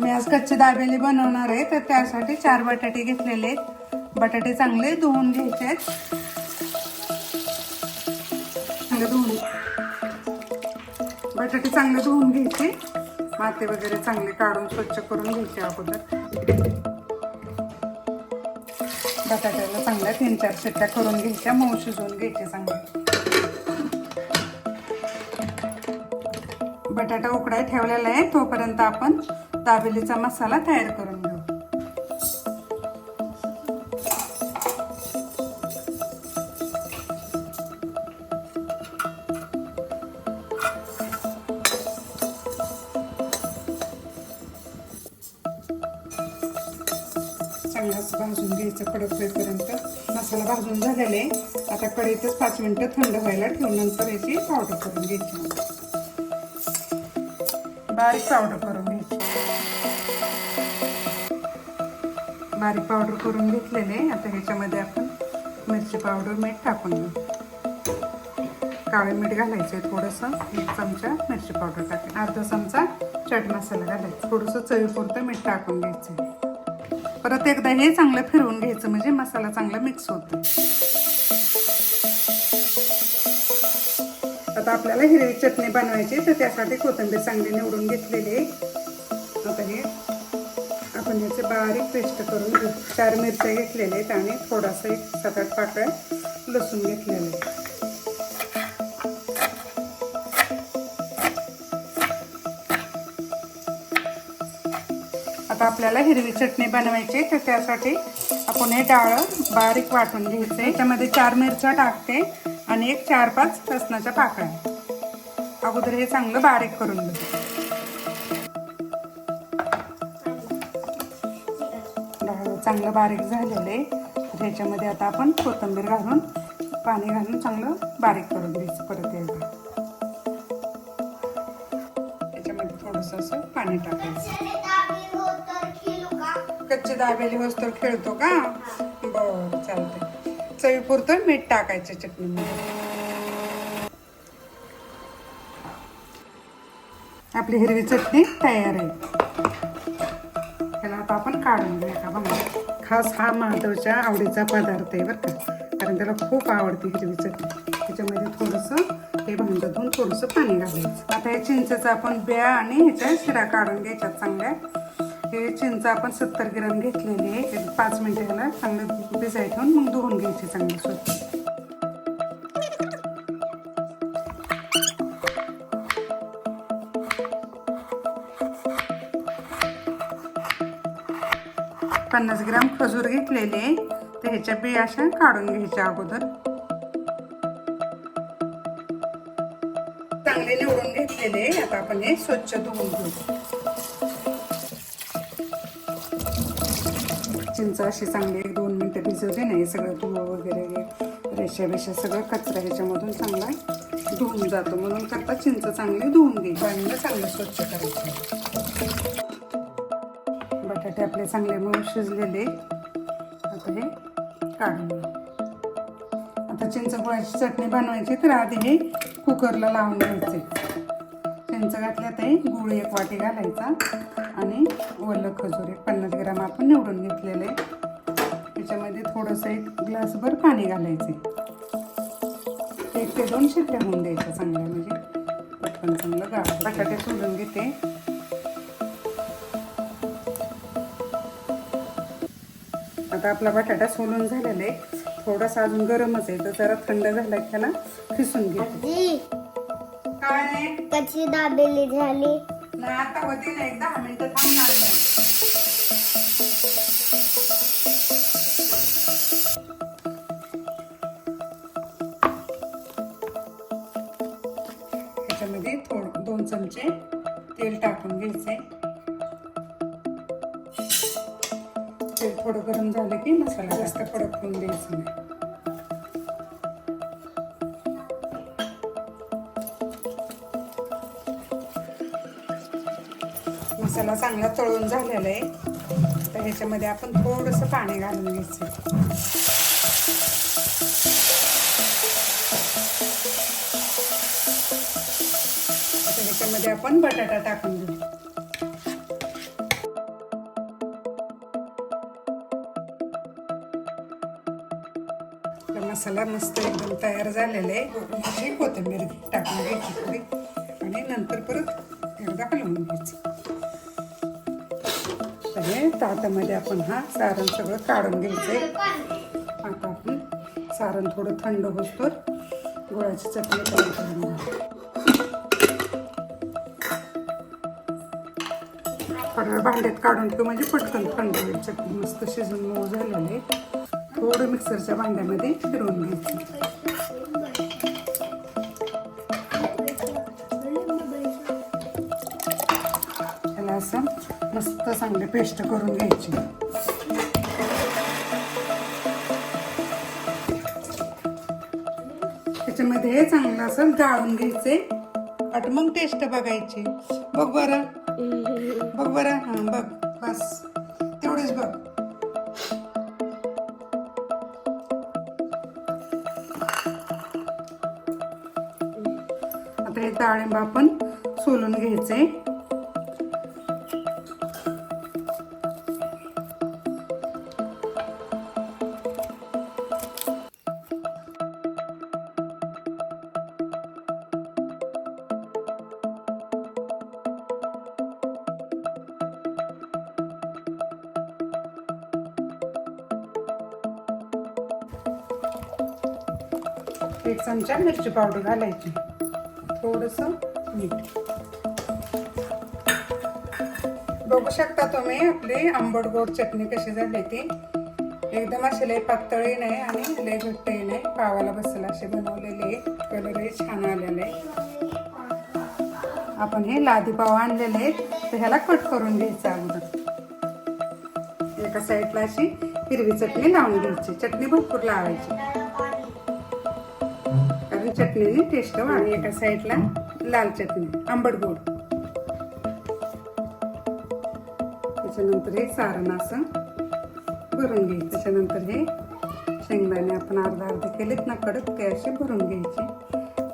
मी आज कच्ची दाबेली बनवणार आहे तर त्यासाठी चार बटाटे घेतलेले आहेत. बटाटे चांगले धुवून घ्यायचे आहेत. चांगले धुवून बटाटे चांगले धुवून घ्यायचे. माती वगैरे चांगले काढून स्वच्छ करून घ्यायचे अगोदर. बटाट्याला चांगल्या तीन चार शिट्ट्या करून घ्यायच्या. मऊ शिजवून घ्यायचे चांगले. बटाटा उकडाय ठेवलेला आहे. तोपर्यंत आपण दाबेलीचा मसाला तयार करून घेऊ. चांगलाच भाजून घ्यायचं कडक होईपर्यंत. मसाला भाजून झालेला आहे. आता कढईतच पाच मिनिटं थंड व्हायला ठेवून नंतर याची पावडर करून घ्यायची. बारीक पावडर करून बारीक पावडर करून घेतलेले. आता ह्याच्यामध्ये आपण मिरची पावडर मीठ टाकून घेऊ. काळे मीठ घालायचे थोडंसं. एक चमचा मिरची पावडर टाकायची अर्धा चमचा चाट मसाला घालायचा. थोडंसं चवीपुरतं मीठ टाकून घ्यायचं परत एकदा हे चांगलं फिरवून घ्यायचं म्हणजे मसाला चांगला मिक्स होतो. आता आपल्याला हिरवी चटणी बनवायची तर त्यासाठी कोथिंबीर चांगली निवडून घेतलेली आहे. आता हे आपण बारीक पेस्ट करून घेऊ चार मिरच्या घेतलेल्या आहेत आणि थोडासा एक सात आठ पाकळ्या लसूण घेतलेले आहे आता आपल्याला हिरवी चटणी बनवायची तर त्यासाठी आपण हे डाळ बारीक वाटून घ्यायचं त्याच्यामध्ये चार मिरच्या टाकते आणि एक चार पाच लसणाच्या पाकळ्या. अगोदर हे चांगलं बारीक करून घेऊ चांगलं बारीक झालेलं आहे. तर ह्याच्यामध्ये आता आपण कोथिंबीर घालून पाणी घालून चांगलं बारीक करून घ्यायचं परत एकदा. त्याच्यामध्ये थोडंसं असं पाणी टाकायचं. कच्चे दाबेली वस्तू खेळतो का? बरं चालते चवीपुरतं मीठ टाकायचं चटणीमध्ये. आपली हिरवी चटणी तयार आहे. त्याला आता आपण काढून घेऊया का बघा. खास हा माधवच्या आवडीचा पदार्थ आहे बरं का. कारण त्याला खूप आवडते हिरवी चटणी त्याच्यामध्ये थोडंसं हे भांडातून थोडंसं पाणी घालायचं. आता हे चिंचेचा आपण बिया आणि ह्याच्या शिरा काढून घ्यायच्यात चांगल्या. हे चिंच आपण सत्तर ग्राम घेतलेली आहे. पाच मिनिटं ह्याला चांगलं भिजाय ठेवून मग धुवून घ्यायची चांगली स्वच्छ. पन्नास ग्राम खजूर घेतलेले आहे. तर ह्याच्या बिया अशा काढून घ्यायच्या अगोदर. चांगले निवडून घेतलेले आता आपण हे स्वच्छ धुवून घेऊ. चिंच अशी चांगली एक दोन मिनटं भिजवली नाही सगळं धुवं वगैरे रेषा रेषा सगळं कचरा ह्याच्यामधून चांगला धुवून जातो. म्हणून करता चिंच चांगली धुवून घे पाण्याला चांगलं स्वच्छ करायचं. बटाटे आपले चांगले मऊ शिजलेले आता हे काढून आता चिंच चटणी बनवायची तर आधी हे कुकरला लावून घ्यायचे. चिंच घातल्या ते गुळ एक वाटी घालायचा आणि ओलं खजूर एक पन्नास ग्राम आपण निवडून घेतलेले. त्याच्यामध्ये थोडंसं एक ग्लासभर पाणी घालायचे. एक ते दोन शिट्ट्या होऊन द्यायच्या चांगल्या म्हणजे पटकन चांगलं गाळ बटाटे सोडून घेते. आता आपला बटाटा सोलून झालेला आहे. थोडासा अजून गरमच आहे तर जरा थंड झाला की त्याला खिसून घेते आजी काय नाही कशी दाबेली झाली? नाही आता होती ना एक दहा मिनिटं थांबणार नाही. त्याच्यामध्ये थोड दोन चमचे तेल टाकून घ्यायचे तेल थोडं गरम झालं की मसाला जास्त कडक होऊन द्यायचं नाही. मसाला चांगला तळून झालेला आहे. तर ह्याच्यामध्ये आपण थोडंसं पाणी घालून घ्यायचं. ह्याच्यामध्ये आपण बटाटा टाकून घेऊ. मसाला मस्त एकदम तयार झालेला आहे. कोथिंबीर टाकून घ्यायची थोडी आणि नंतर परत एकदा हलवून घ्यायची. तर ताटामध्ये आपण हा सारण सगळं काढून घ्यायचंय. आता आपण सारण थोडं थंड होतो गुळाची चटणी तयार करून भांड्यात काढून ठेवू म्हणजे पटकन थंड होईल. चटणी मस्त शिजून मऊ झालेली आहे. थोडं मिक्सरच्या भांड्यामध्ये फिरवून घ्यायचं. त्याला असं मस्त चांगलं पेस्ट करून घ्यायची. त्याच्यामध्ये चांगलं असं गाळून घ्यायचे. अट मग टेस्ट बघायची. बघ बरं. बघ बरं. हां बघ. बस. तेवढेच बघ. आता हे डाळिंब आपण सोलून घ्यायचे. एक चमचा मिरची पावडर घालायची. थोडस मीठ. बघू शकता तुम्ही आपली आंबट गोड चटणी कशी झाली ती. एकदम अशी लय पातळही नाही आणि लय घट्टही नाही. पावाला बसेल असे बनवलेले कलरही छान आलेले आहे. आपण हे लादी पाव आणलेले आहेत. तर ह्याला कट करून घ्यायचं अगोदर. एका साईडला अशी हिरवी चटणी लावून घ्यायची. चटणी भरपूर लावायची. चटणीने टेस्ट आणि एका साईडला लाल चटणी आंबट गोड. त्याच्यानंतर हे सारण असं भरून घ्यायचं. त्याच्यानंतर हे शेंगदाणे आपण अर्धा अर्धे केलेत ना कडक ते असे भरून घ्यायचे.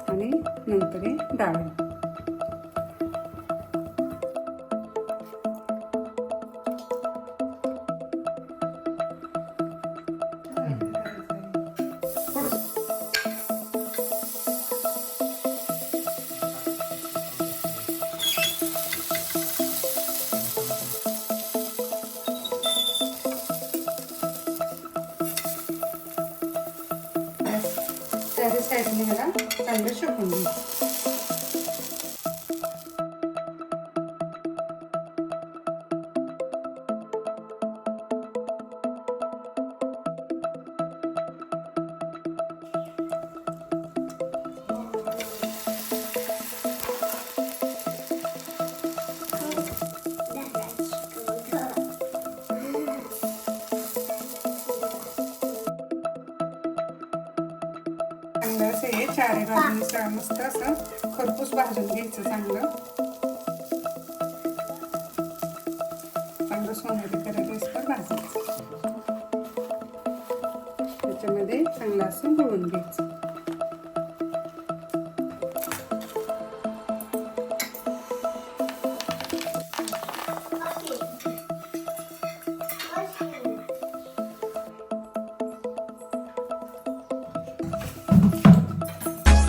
आणि नंतर हे डाळ. चारी साईडने ह्याला चांगलं शकून घ्यायचं चांगलं हे चारी बाजूने मस्त असं खरपूस भाजून घ्यायचं चांगलं. चांगलं सोनेरी करायला तर भाजायचं. त्याच्यामध्ये चांगलं असं गुळून घ्यायचं.